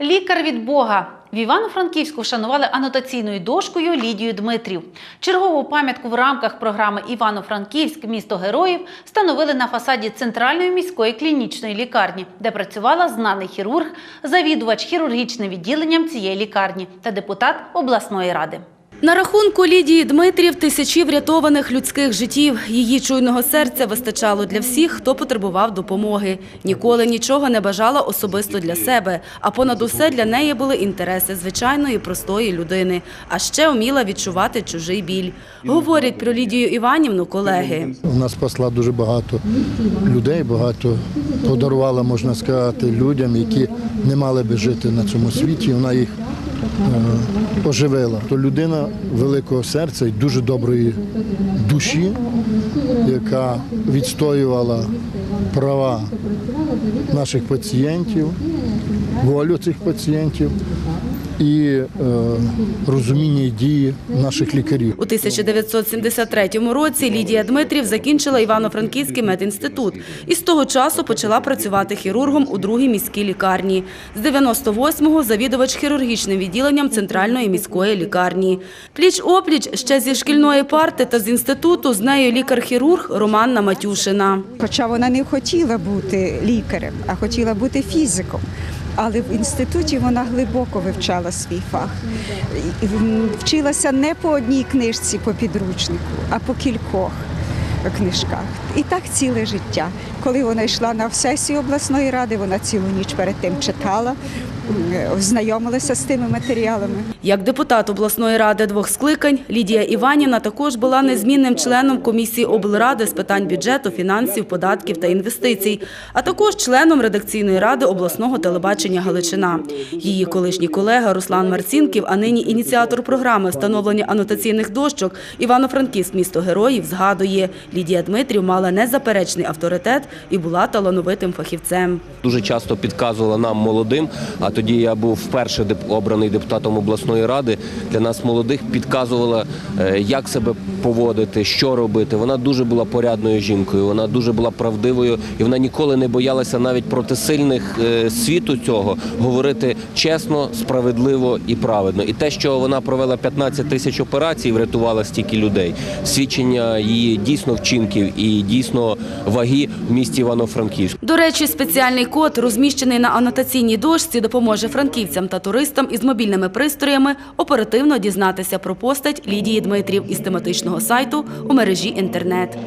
Лікар від Бога. В Івано-Франківську вшанували анотаційною дошкою Лідію Дмитрів. Чергову пам'ятку в рамках програми Івано-Франківськ місто героїв встановили на фасаді центральної міської клінічної лікарні, де працювала знаний хірург, завідувач хірургічним відділенням цієї лікарні та депутат обласної ради. На рахунку Лідії Дмитрів тисячі врятованих людських життів. Її чуйного серця вистачало для всіх, хто потребував допомоги. Ніколи нічого не бажала особисто для себе, а понад усе для неї були інтереси звичайної простої людини, а ще вміла відчувати чужий біль. Говорять про Лідію Іванівну колеги. Вона спасла дуже багато людей, багато подарувала, можна сказати, людям, які не мали би жити на цьому світі. Вона їх оживила. То людина великого серця і дуже доброї душі, яка відстоювала права наших пацієнтів, волю цих пацієнтів і е, розуміння і дії наших лікарів. У 1973 році Лідія Дмитрів закінчила Івано-Франківський медінститут і з того часу почала працювати хірургом у другій міській лікарні. З 98-го завідувач хірургічним відділенням центральної міської лікарні. Пліч-опліч ще зі шкільної парти та з інституту з нею лікар-хірург Романна Матюшина. Хоча вона не хотіла бути лікарем, а хотіла бути фізиком. Але в інституті вона глибоко вивчала свій фах. Вчилася не по одній книжці по підручнику, а по кількох книжках. І так ціле життя. Коли вона йшла на сесію обласної ради, вона цілу ніч перед тим читала, м, ознайомилася з тими матеріалами. Як депутат обласної ради двох скликань, Лідія Іванівна також була незмінним членом комісії облради з питань бюджету, фінансів, податків та інвестицій, а також членом редакційної ради обласного телебачення Галичина. Її колишній колега Руслан Марцінків, а нині ініціатор програми встановлення анотаційних дощок Івано-Франківськ місто героїв згадує, Лідія Дмитрів мала незаперечний авторитет і була талановитим фахівцем. дуже часто підказувала нам молодим. А тоді я був вперше обраний депутатом обласної ради. Для нас молодих підказувала, е, як себе поводити, що робити. Вона дуже була порядною жінкою. Вона дуже була правдивою, і вона ніколи не боялася навіть проти сильних е, світу цього говорити чесно, справедливо і праведно. І те, що вона провела 15 тисяч операцій, врятувала стільки людей. Свідчення її дійсно вчинків і дійсно ваги в місті Івано-Франківськ. До речі, спеціальний код, розміщений на анотаційній дошці, допоможе франківцям та туристам із мобільними пристроями оперативно дізнатися про постать Лідії Дмитрів із тематичного сайту у мережі інтернет.